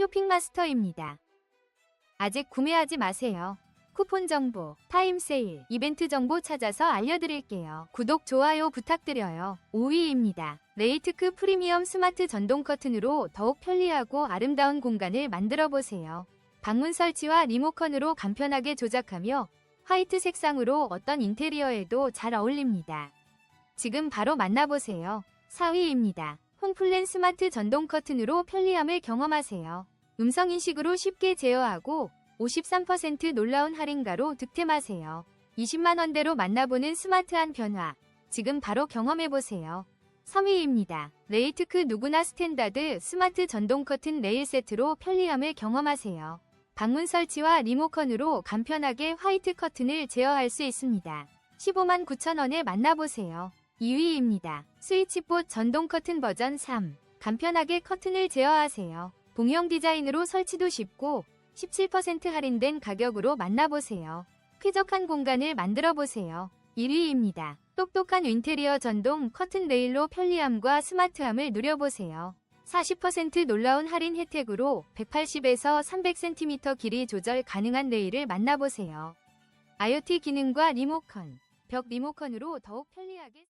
쇼핑마스터입니다. 아직 구매하지 마세요. 쿠폰 정보, 타임 세일, 이벤트 정보 찾아서 알려드릴게요. 구독, 좋아요 부탁드려요. 5위입니다. 레이트크 프리미엄 스마트 전동 커튼으로 더욱 편리하고 아름다운 공간을 만들어 보세요. 방문 설치와 리모컨으로 간편하게 조작하며 화이트 색상으로 어떤 인테리어에도 잘 어울립니다. 지금 바로 만나보세요. 4위입니다. 홈플랜 스마트 전동 커튼으로 편리함을 경험하세요. 음성인식으로 쉽게 제어하고 53% 놀라운 할인가로 득템하세요. 20만원대로 만나보는 스마트한 변화. 지금 바로 경험해보세요. 3위입니다. 레이트크 누구나 스탠다드 스마트 전동 커튼 레일 세트로 편리함을 경험하세요. 방문 설치와 리모컨으로 간편하게 화이트 커튼을 제어할 수 있습니다. 15만 9천원에 만나보세요. 2위입니다. 스위치봇 전동 커튼 버전 3. 간편하게 커튼을 제어하세요. 봉형 디자인으로 설치도 쉽고 17% 할인된 가격으로 만나보세요. 쾌적한 공간을 만들어 보세요. 1위입니다. 똑똑한 인테리어 전동 커튼 레일로 편리함과 스마트함을 누려보세요. 40% 놀라운 할인 혜택으로 180에서 300cm 길이 조절 가능한 레일을 만나보세요. IoT 기능과 리모컨, 벽 리모컨으로 더욱 편리하게